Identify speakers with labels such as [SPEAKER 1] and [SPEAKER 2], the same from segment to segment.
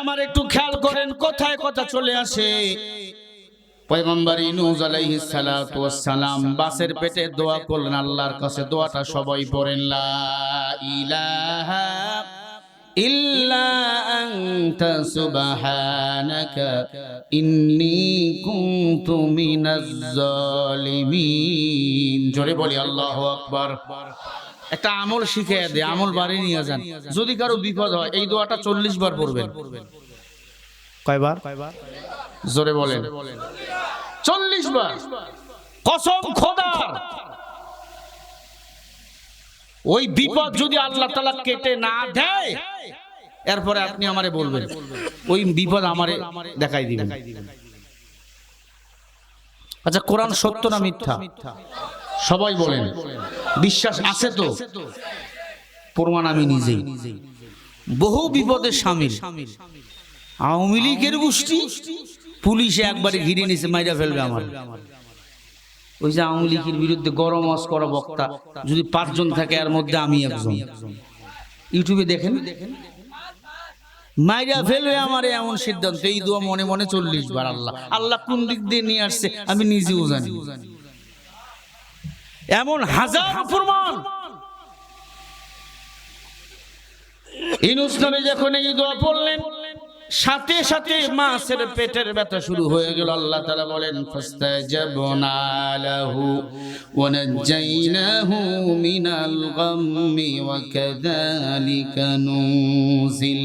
[SPEAKER 1] আমার একটু খেয়াল করেন, কোথায় কথা চলে আসে? বাসের পেটে দোয়া করলেন, আল্লাহর কাছে দোয়াটা সবাই পড়েন, লা ইলাহা জোরে বলি, আল্লাহু আকবার। একটা আমল শিখে দে আমল বাড়ি নিয়ে যান। যদি কারও বিপদ হয় এই দোয়াটা চল্লিশ বার পড়বেন। কয়বার? জোরে বলেন। চল্লিশ বার। কসম খোদার। ওই বিপদ যদি আল্লাহ তালা কেটে না দেয় এরপরে আপনি আমারে বলবেন। ওই বিপদ আমারে দেখাই দিবেন। আচ্ছা কোরআন সত্য না মিথ্যা? সবাই বলেন। বিশ্বাস আছে তো? প্রমাণ আমি নিজেই। বহু বিপদের সামিল। আওয়ামী লীগের গোষ্ঠী পুলিশে একবারে ঘিরে নিছে মাইরা ফেলবে আমার। ওই যে আওয়ামী লীগের বিরুদ্ধে গরম অস করা বক্তা, যদি পাঁচজন থাকে, এর মধ্যে আমি একজন। ইউটিউবে দেখেন? মাইরা ফেলবে আমার এমন সিদ্ধান্ত, এই দোয়া মনে মনে চল্লিশ বার, আল্লাহ। আল্লাহ কোন দিক দিয়ে নিয়ে আসছে, আমি নিজেও জানি। এমন হাজার প্রমাণ ইনুস নবী যখন এই দোয়া পড়লেন, সাথে সাথে মাছের পেটের ব্যথা শুরু হয়ে গেল। আল্লাহ তাআলা বলেন, ফাস্তাজাবনা লাহু ওয়া নাজাইনাহু মিনাল গাম্মি ওয়া কাযালিকা নুজিল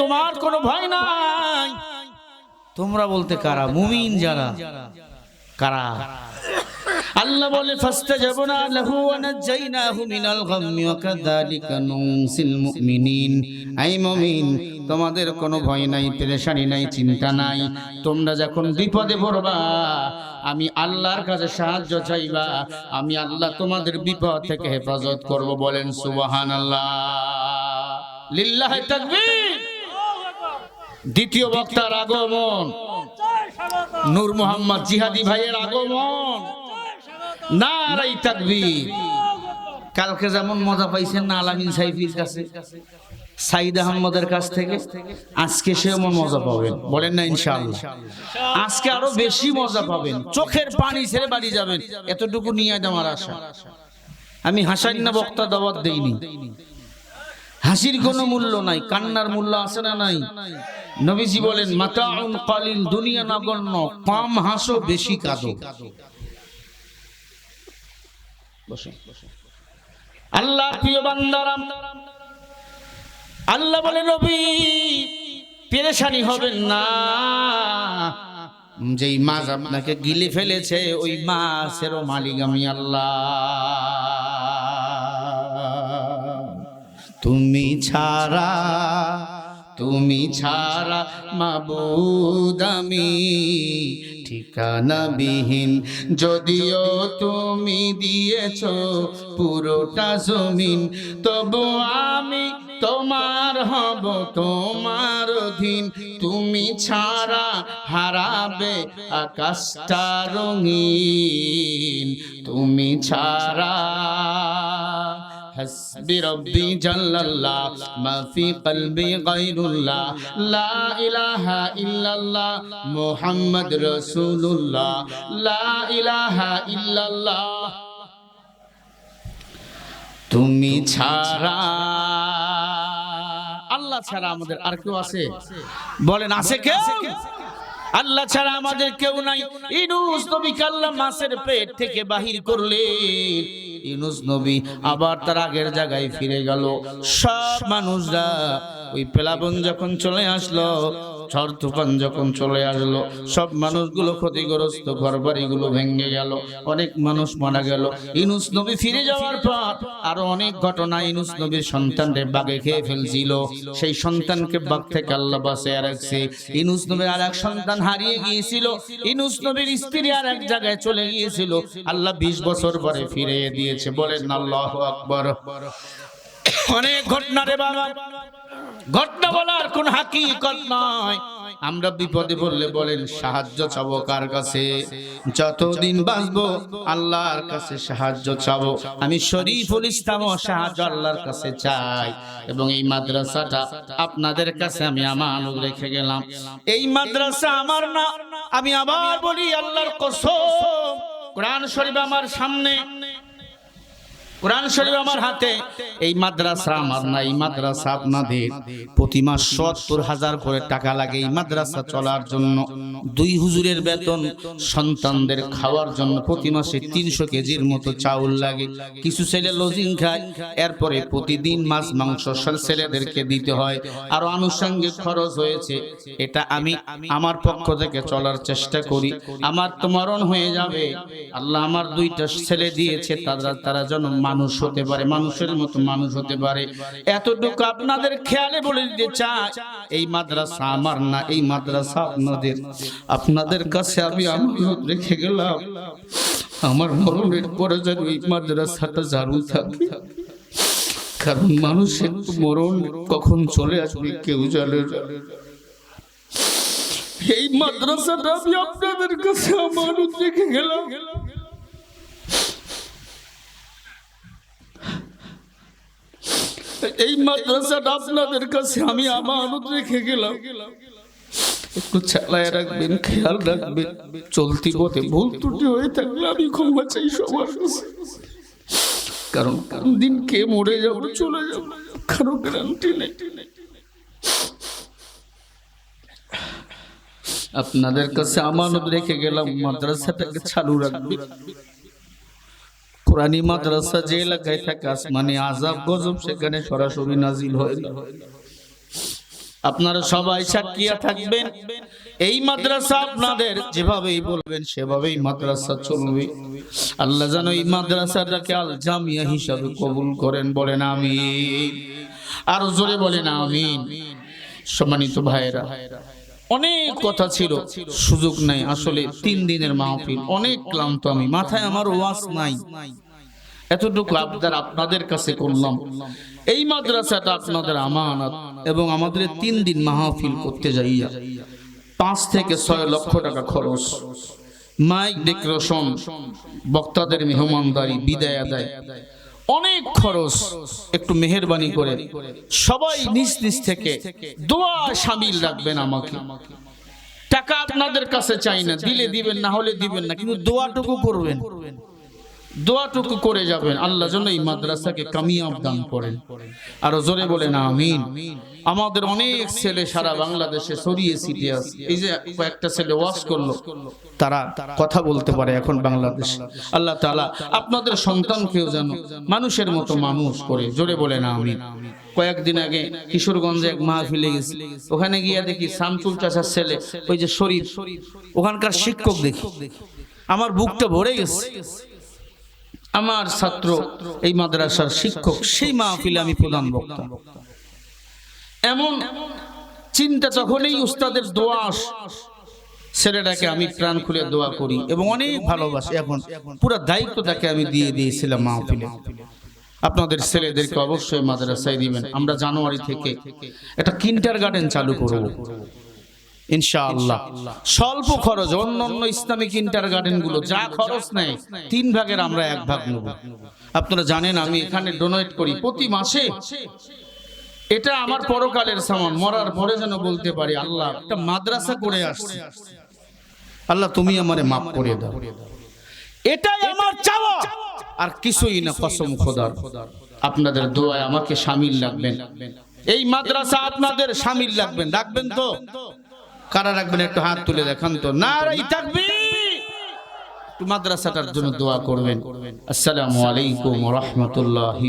[SPEAKER 1] তোমার কোনো ভয় নাই। তোমরা বলতে কারা? মুমিন যারা। কারা? আল্লাহ বলে, ফাস্তাজাবনা লাহু ওয়া নাজাইনাহু মিনাল গাম্মি ওয়া কাযালিকা নুনসিল মুমিনিন। আই মুমিন, তোমাদের কোনো ভয় নাই, পেরেশানি নাই, চিন্তা নাই। তোমরা যখন বিপদে পড়বা, আমি আল্লাহর কাছে সাহায্য চাইবা। আমি আল্লাহ তোমাদের বিপদ থেকে হেফাজত করব বলেন সুবহানাল্লাহ। লিল্লাহি তাকবীর। দ্বিতীয় বক্তার আগমন। নূর মোহাম্মদ জিহাদি ভাইয়ের আগমন। নারাই তাকবীর। কালকে যেমন মজা পাইছেন না আলামিন সাইফির কাছে, সাইদ আহমদের কাছ থেকে, আজকে সে এমন মজা পাবেন। বলেন না ইনশাআল্লাহ। আজকে আরও বেশি মজা পাবেন। চোখের পানি ছেড়ে বাড়ি যাবেন। এতটুকু নিয়ে আমার আশা। আমি হাসান না বক্তা দাওয়াত দেইনি। হাসির কোনো মূল্য নাই কান্নার মূল্য আছে না নাই? নবীজি বলেন মাতাউন কালিল দুনিয়া নগণ্য কম হাসো বেশি কাঁদো। আল্লাহ প্রিয় বান্দারাম আল্লাহ বলে নবী পেরেশানি হবেন না। যেই মাছ আপনাকে গিলে ফেলেছে ওই মাছেরও মালিক আমি আল্লাহ। তুমি ছাড়া তুমি ছাড়া মাবুদ আমি। ঠিকানা বিহীন যদিও তুমি দিয়েছ পুরোটা জমিন, তবু আমি তোমার হব তোমার অধীন। তুমি ছাড়া হারাবে আকাশটা রঙিন, তুমি ছাড়া حسبي ربي جل الله ما في قلبي غير الله لا إله إلا লা ইলাহা رسول الله لا إله إلا الله তুমি ছাড়া আল্লাহ ছাড়া আমাদের আর কেউ আছে বলেন আছে কেউ আল্লাহ ছাড়া আমাদের কেউ নাই। ইনুস নবীকে আল্লাহ মাছের পেট থেকে বাহির করলে ইনুস নবী আবার তার আগের জায়গায় ফিরে গেল। সব মানুষরা ওই প্লাবন যখন চলে আসলো, ঝড় তুফান যখন চলে আসলো, সব মানুষগুলো ক্ষতিগ্রস্ত ঘর বাড়িগুলো ভেঙে গেল, অনেক মানুষ মারা গেল। ইনুস নবী ফিরে যাওয়ার পর আরও অনেক ঘটনা ইনুস নবীর সন্তানদের বাগে খেয়ে ফেলছিল। সেই সন্তানকে বাগ থেকে আল্লাহ বাসে রাখছে। ইনুস নবীর আর এক সন্তান হারিয়ে গিয়েছিল। ইনুস নবীর স্ত্রী আর এক জায়গায় চলে গিয়েছিল। আল্লাহ বিশ বছর পরে ফিরে দিয়েছে। বলেন, আল্লাহ আকবর। অনেক ঘটনা রে বাবা। ঘটনা বলার কোন হাকিকত নয় আমরা বিপদে পড়লে বলেন, সাহায্য চাবো কার কাছে? যতদিন বাঁচবো, আল্লাহর কাছে সাহায্য চাবো। আমি শরীফুল ইসলামও সাহায্য আল্লাহর কাছে চাই। এবং এই মাদ্রাসাটা আপনাদের কাছে আমি আমানত রেখে গেলাম। এই মাদ্রাসা আমার না। আমি আবার বলি, আল্লাহর কসম, কোরআন শরীফ আমার সামনে। কোরআন শরীফ আমার হাতে। এই মাদ্রাসা আমার না, এই মাদ্রাসা আপনাদের। প্রতি মাস সত্তর হাজার করে টাকা লাগে এই মাদ্রাসা চলার জন্য। দুই হুজুরের বেতন, সন্তানদের খাওয়ার জন্য প্রতি মাসে তিনশো কেজির মতো চাউল লাগে। কিছু ছেলে লজিং খায়, এরপরে প্রতিদিন মাছ, মাংস ছেলেদেরকে দিতে হয়। আরও আনুষঙ্গিক খরচ হয়েছে। এটা আমি আমার পক্ষ থেকে চলার চেষ্টা করি। আমার তো মরণ হয়ে যাবে। আল্লাহ আমার দুইটা ছেলে দিয়েছে, তারা তারা যেন মানুষ হতে পারে, মানুষের মতো মানুষ হতে পারে। এতটুকু আপনাদের খেয়ালে বলে দিতে চাই, এই মাদ্রাসা আমার না, এই মাদ্রাসা আপনাদের। আপনাদের কাছে আমি আমানত রেখে গেলাম। আমার মরণের পরে যেন এই মাদ্রাসাটা জারু থাকে। কারণ মানুষের মরণ কখন চলে আসবে কেউ জানে এই মাদ্রাসাটা আমি আপনাদের কাছে আমানত রেখে গেলাম। এই মাদ্রাসাটা আপনাদের কাছে আমি আমানত রেখে গেলাম। একটু চালায় রাখবেন, খেয়াল রাখবেন, চলতি পথে ভুল ত্রুটি হয়ে থাকলে আমি ক্ষমা চাই সবার কারণ কোন দিন কে মরে যাব, চলে যাব, কারও গ্যারান্টি নেই। আপনাদের কাছে আমানত রেখে গেলাম, মাদ্রাসাটাকে চালু রাখবেন। কোরআনী মাদ্রাসা যে এলাকায় থাকে আসমানি আজাব গজব সেখানে সরাসরি নাজিল হয় আপনারা সবাই সাক্ষিয়া থাকবেন। এই মাদ্রাসা আপনাদের যেভাবেই বলবেন সেভাবেই মাদ্রাসা চলবে। আল্লাহ যেন এই মাদ্রাসাটাকে আল জামিয়া হিসাবে কবুল করেন বলেন আমি আরও জোরে বলেন আমিন। সম্মানিত ভাইয়েরা। অনেক কথা ছিল। সুযোগ নাই আসলে তিন দিনের মাহফিল। অনেক ক্লান্ত আমি। মাথায় আমার ওয়াজ নাই। এতটুকু আবদার আপনাদের কাছে করলাম। এই মাদ্রাসাটা আপনাদের আমানত এবং আমাদের তিন দিন মাহফিল করতে যাইয়া পাঁচ থেকে ছয় লক্ষ টাকা খরচ মাইক ডেকোরেশন বক্তাদের মেহমানদারি বিদায় আদায় অনেক খরচ, একটু মেহরবানি করে। সবাই নিজ নিজ থেকে দোয়া সামিল রাখবেন আমাকে। টাকা আপনাদের কাছে চাই না, দিলে দিবেন, না হলে দিবেন না, কিন্তু দোয়াটুকু করবেন। দোয়াটুকু করে যাবেন। আল্লাহ যেন এই মাদ্রাসাকে কামিয়াব দান করেন। আর জোরে বলেন, আমিন। আমাদের অনেক ছেলে সারা বাংলাদেশে ছড়িয়ে ছিটিয়ে আছে। এই যে কয়েকটা ছেলে ওয়াজ করল, তারা কথা বলতে পারে এখন বাংলাদেশ। আল্লাহ তাআলা আপনাদের সন্তানকেও যেন মানুষের মতো মানুষ করে। জোরে বলেন, আমিন। কয়েকদিন আগে কিশোরগঞ্জে এক মাহফিলে গেছি। ওখানে গিয়ে দেখি শামসুল চাচার ছেলে, ওই যে শরীফ। ওখানকার শিক্ষক দেখি। আমার বুকটা ভরে গেছে। আমার ছাত্র, এই মাদ্রাসার শিক্ষক, সেই মাহফিলে আমি প্রধান বক্তা। এমন চিন্তা তখনই উস্তাদের দোয়া ছেলেটাকে আমি প্রাণ খুলে দোয়া করি এবং অনেক ভালোবাসি। এখন পুরো দায়িত্ব তাকে আমি দিয়ে দিয়েছিলাম মাহফিলে। আপনাদের ছেলেদেরকে অবশ্যই মাদ্রাসায় দিবেন। আমরা জানুয়ারি থেকে একটা কিন্টার গার্ডেন চালু করব। ইনশাআল্লাহ। স্বল্প খরচ অন্য অন্য ইসলামিক ইন্টার যা খরচ নেয়, তিন ভাগের আমরা এক ভাগ নেব। আপনারা জানেন, আমি এখানে ডোনেট করি। প্রতি মাসে এটা আমার পরকালের সামান, মরার পরে যেন বলতে পারি, আল্লাহ, একটা মাদ্রাসা করে আসছে। আল্লাহ, তুমি আমারে মাফ করে দাও। এটাই আমার চাওয়া। আর কিছুই না, কসম খোদার। আপনাদের দোয়ায় আমাকে সামিল রাখবেন। এই মাদ্রাসা আপনাদের সামিল রাখবেন। রাখবেন তো? কারা রাখবেন একটু হাত তুলে দেখান তো। না মাদ্রাসাটার জন্য দোয়া করবেন। আসসালামু আলাইকুম রহমতুল্লাহি